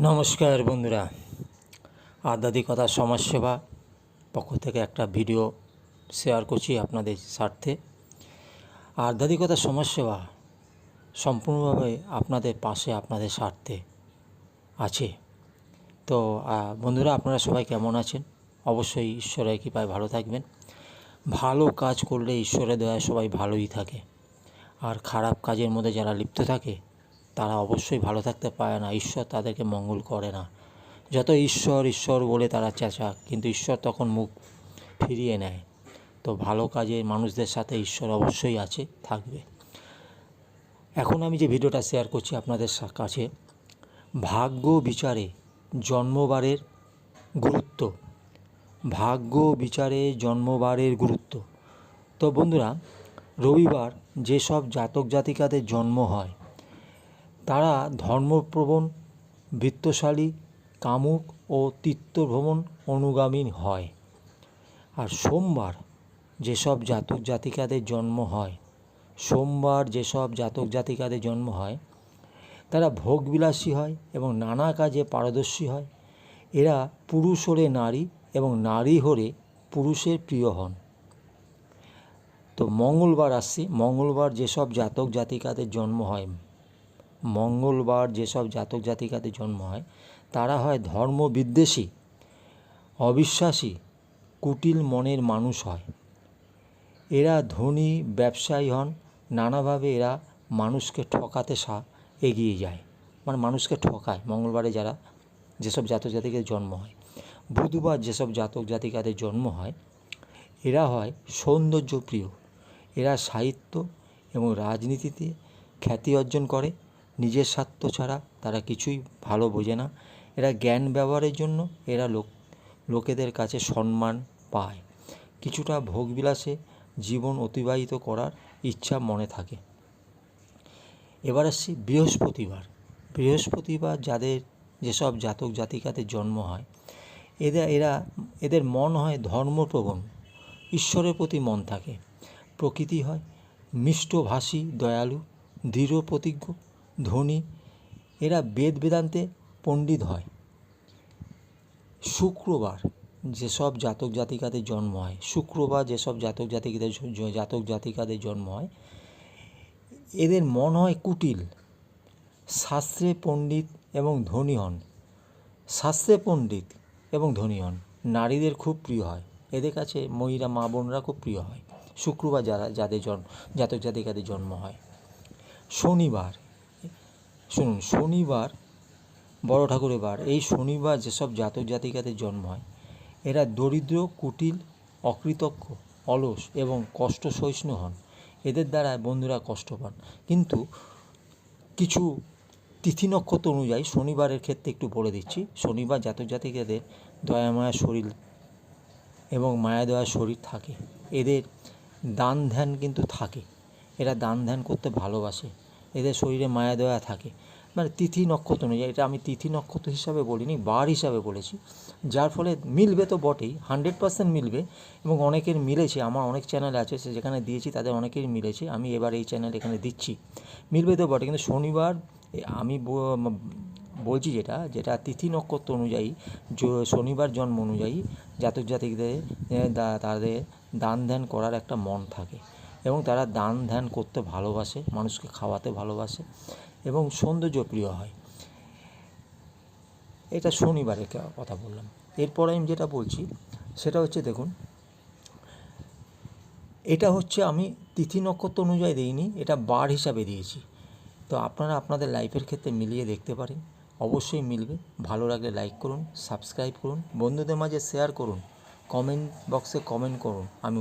নমস্কার বন্ধুরা। আধ্যাত্মিকতা সমাজসেবা পক্ষ থেকে একটা ভিডিও শেয়ার করছি আপনাদের স্বার্থে। আধ্যাত্মিকতা সমাজসেবা সম্পূর্ণভাবে আপনাদের পাশে, আপনাদের স্বার্থে আছে। তো বন্ধুরা, আপনারা সবাই কেমন আছেন? অবশ্যই ঈশ্বরের কৃপায় ভালো থাকবেন। ভালো কাজ করলে ঈশ্বরের দয়ায় সবাই ভালোই থাকে। আর খারাপ কাজের মধ্যে যারা লিপ্ত থাকে তারা অবশ্যই ভালো থাকতে পারে না। ঈশ্বর তাদেরকে মঙ্গল করে না। যত ঈশ্বর ঈশ্বর বলে তারা চেঁচা, কিন্তু ঈশ্বর তখন মুখ ফিরিয়ে নেয়। তো ভালো কাজে মানুষদের সাথে ঈশ্বর অবশ্যই আছে, থাকবে। এখন আমি যে ভিডিওটা শেয়ার করছি আপনাদের কাছে, ভাগ্য বিচারে জন্মবারের গুরুত্ব। ভাগ্য বিচারে জন্মবারের গুরুত্ব। তো বন্ধুরা, রবিবার যেসব জাতক জাতিকাদের জন্ম হয় তারা ধর্মপ্রবণ, বৃত্তশালী, কামুক ও তীর্থভ্রমণ অনুগামী হয়। আর সোমবার যেসব জাতক জাতিকাদের জন্ম হয়, সোমবার যেসব জাতক জাতিকাদের জন্ম হয়, তারা ভোগবিলাসী হয় এবং নানা কাজে পারদর্শী হয়। এরা পুরুষ হলে নারী এবং নারী হলে পুরুষের প্রিয় হন। তো মঙ্গলবার আসছি। মঙ্গলবার যেসব জাতক জাতিকাদের জন্ম হয় মঙ্গলবার যেসব জাতক জাতিকাদের জন্ম হয়, তারা হয় ধর্ম বিদ্বেষী অবিশ্বাসী, কুটিল মনের মানুষ হয়। এরা ধনী, ব্যবসায়ী হন, নানাভাবে এরা মানুষকে ঠকাতে সা এগিয়ে যায়। মানে মানুষকে ঠকায় মঙ্গলবারে যারা যেসব জাতক জাতিকের জন্ম হয়। বুধবার যেসব জাতক জাতিকাদের জন্ম হয়, এরা হয় সৌন্দর্যপ্রিয়। এরা সাহিত্য এবং রাজনীতিতে খ্যাতি অর্জন করে। নিজের স্বার্থ ছাড়া তারা কিছুই ভালো বোঝে না। এরা জ্ঞান ব্যবহারের জন্য এরা লোক, লোকেদের কাছে সম্মান পায়। কিছুটা ভোগবিলাসে জীবন অতিবাহিত করার ইচ্ছা মনে থাকে। এবার আসছি বৃহস্পতিবার। বৃহস্পতিবার যাদের, যেসব জাতক জাতিকাদের জন্ম হয় এদের এরা, এদের মন হয় ধর্মপ্রবণ। ঈশ্বরের প্রতি মন থাকে। প্রকৃতি হয় মিষ্টভাষী, দয়ালু, দৃঢ় প্রতিজ্ঞ ধনী, এরা বেদ বেদান্তে পণ্ডিত হয়। শুক্রবার যেসব জাতক জাতিকাদের জন্ম হয়, শুক্রবার যেসব জাতক জাতিকাদের জাতক জাতিকাদের জন্ম হয়, এদের মন হয় কুটিল। শাস্ত্রে পণ্ডিত এবং ধনী হন। শাস্ত্রে পণ্ডিত এবং ধনী হন, নারীদের খুব প্রিয় হয়। এদের কাছে মহিলা, মা বোনরা খুব প্রিয় হয়। শুক্রবার যারা, যাদের জন্ম জাতক জাতিকাদের জন্ম হয়। শনিবার শুনুন, শনিবার, বড় ঠাকুরের বার এই শনিবার যেসব জাতক জাতিকাদের জন্ম হয়, এরা দরিদ্র, কুটিল, অকৃতজ্ঞ, অলস এবং কষ্ট সহিষ্ণু হন। এদের দ্বারা বন্ধুরা কষ্ট পান। কিন্তু কিছু তিথি নক্ষত্র অনুযায়ী শনিবারের ক্ষেত্রে একটু বলে দিচ্ছি, শনিবার জাতক জাতিকাদের দয়ামায়া শরীর এবং মায়া দেওয়া শরীর থাকে। এদের দান ধ্যান কিন্তু থাকে। এরা দান ধ্যান করতে ভালোবাসে। এদের শরীরে মায়া দেওয়া থাকে। মানে তিথি নক্ষত্র অনুযায়ী এটা আমি তিথি নক্ষত্র হিসাবে বলিনি, বার হিসাবে বলেছি। যার ফলে মিলবে তো বটেই, হান্ড্রেড পার্সেন্ট মিলবে এবং অনেকের মিলেছে, আমার অনেক চ্যানেল আছে, সে যেখানে দিয়েছি তাদের অনেকেরই মিলেছে, আমি এবার এই চ্যানেল এখানে দিচ্ছি। মিলবে তো বটে, কিন্তু শনিবার আমি বলছি যেটা যেটা তিথি নক্ষত্র অনুযায়ী শনিবার জন্ম অনুযায়ী জাতক জাতিকদের তাদের দান ধ্যান করার একটা মন থাকে। এবং তারা দান ধ্যান করতে ভালোবাসে, মানুষকে খাওয়াতে ভালোবাসে এবং সৌন্দর্য প্রিয় হয়। এটা শনিবারের কথা বললাম। এরপর আমি যেটা বলছি, সেটা হচ্ছে দেখুন, এটা হচ্ছে আমি তিথি নক্ষত্র অনুযায়ী দিইনি, এটা বার হিসাবে দিয়েছি। তো আপনারা আপনাদের লাইফের ক্ষেত্রে মিলিয়ে দেখতে পারেন। অবশ্যই মিলবে। ভালো লাগলে লাইক করুন, সাবস্ক্রাইব করুন, বন্ধুদের মাঝে শেয়ার করুন, কমেন্ট বক্সে কমেন্ট করুন, আমি